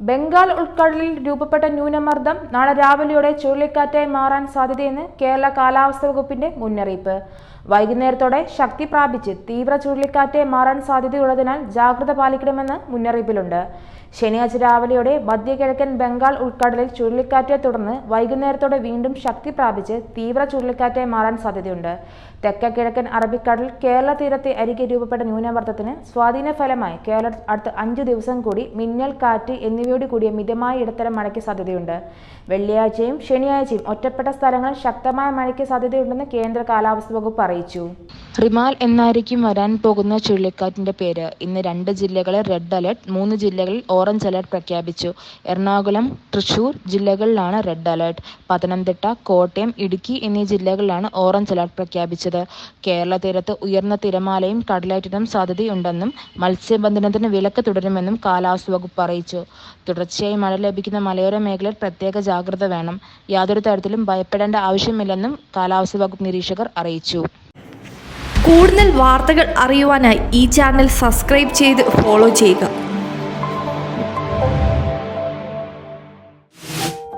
ബംഗാൾ ഉൾക്കടലിൽ രൂപപ്പെട്ട ന്യൂനമർദ്ദം നാളെ രാവിലെയോടെ ചുഴലിക്കാറ്റായി മാറാൻ സാധ്യതയെന്ന് കേരള കാലാവസ്ഥാ വകുപ്പിന്റെ മുന്നറിയിപ്പ്. വൈകുന്നേരത്തോടെ ശക്തി പ്രാപിച്ച് തീവ്ര ചുഴലിക്കാറ്റായി മാറാൻ സാധ്യതയുള്ളതിനാൽ ജാഗ്രത പാലിക്കണമെന്ന് മുന്നറിയിപ്പിലുണ്ട്. ശനിയാഴ്ച രാവിലെയോടെ മധ്യകിഴക്കൻ ബംഗാൾ ഉൾക്കടലിൽ ചുഴലിക്കാറ്റെ തുടർന്ന് വൈകുന്നേരത്തോടെ വീണ്ടും ശക്തി പ്രാപിച്ച് തീവ്ര ചുഴലിക്കാറ്റായി മാറാൻ സാധ്യതയുണ്ട്. തെക്ക കിഴക്കൻ അറബിക്കടൽ കേരള തീരത്തെ അരികെ രൂപപ്പെട്ട ന്യൂനമർദ്ദത്തിന് സ്വാധീന ഫലമായി കേരള അടുത്ത അഞ്ചു ദിവസം കൂടി മിന്നൽ കാറ്റ് എന്നിവയോട് കൂടിയ മിതമായ ഇടത്തരം മഴയ്ക്ക് സാധ്യതയുണ്ട്. വെള്ളിയാഴ്ചയും ശനിയാഴ്ചയും ഒറ്റപ്പെട്ട സ്ഥലങ്ങളിൽ ശക്തമായ മഴയ്ക്ക് സാധ്യതയുണ്ടെന്ന് കേന്ദ്ര കാലാവസ്ഥ വകുപ്പ് അറിയിച്ചു. റിമാൽ എന്നായിരിക്കും വരാൻ പോകുന്ന ചുഴലിക്കാറ്റിന്റെ പേര്. ഇന്ന് രണ്ട് ജില്ലകളിൽ റെഡ് അലർട്ട് മൂന്ന് ജില്ലകളിൽ ഓറഞ്ച് അലർട്ട് പ്രഖ്യാപിച്ചു. എറണാകുളം തൃശൂർ ജില്ലകളിലാണ് റെഡ് അലർട്ട്. പത്തനംതിട്ട കോട്ടയം ഇടുക്കി എന്നീ ജില്ലകളിലാണ് ഓറഞ്ച് അലർട്ട് പ്രഖ്യാപിച്ചത്. കേരള തീരത്ത് ഉയർന്ന തിരമാലയും കടലേറ്റവും സാധ്യതയുണ്ടെന്നും മത്സ്യബന്ധനത്തിന് വിലക്ക് തുടരുമെന്നും കാലാവസ്ഥ വകുപ്പ് അറിയിച്ചു. തുടർച്ചയായി മഴ ലഭിക്കുന്ന മലയോര മേഖലയിൽ പ്രത്യേക ജാഗ്രത വേണം. യാതൊരു തരത്തിലും ഭയപ്പെടേണ്ട ആവശ്യമില്ലെന്നും കാലാവസ്ഥാ വകുപ്പ് നിരീക്ഷകർ അറിയിച്ചു. കൂടുതൽ വാർത്തകൾ അറിയുവാനായി ഈ ചാനൽ സബ്സ്ക്രൈബ് ചെയ്ത് ഫോളോ ചെയ്യുക.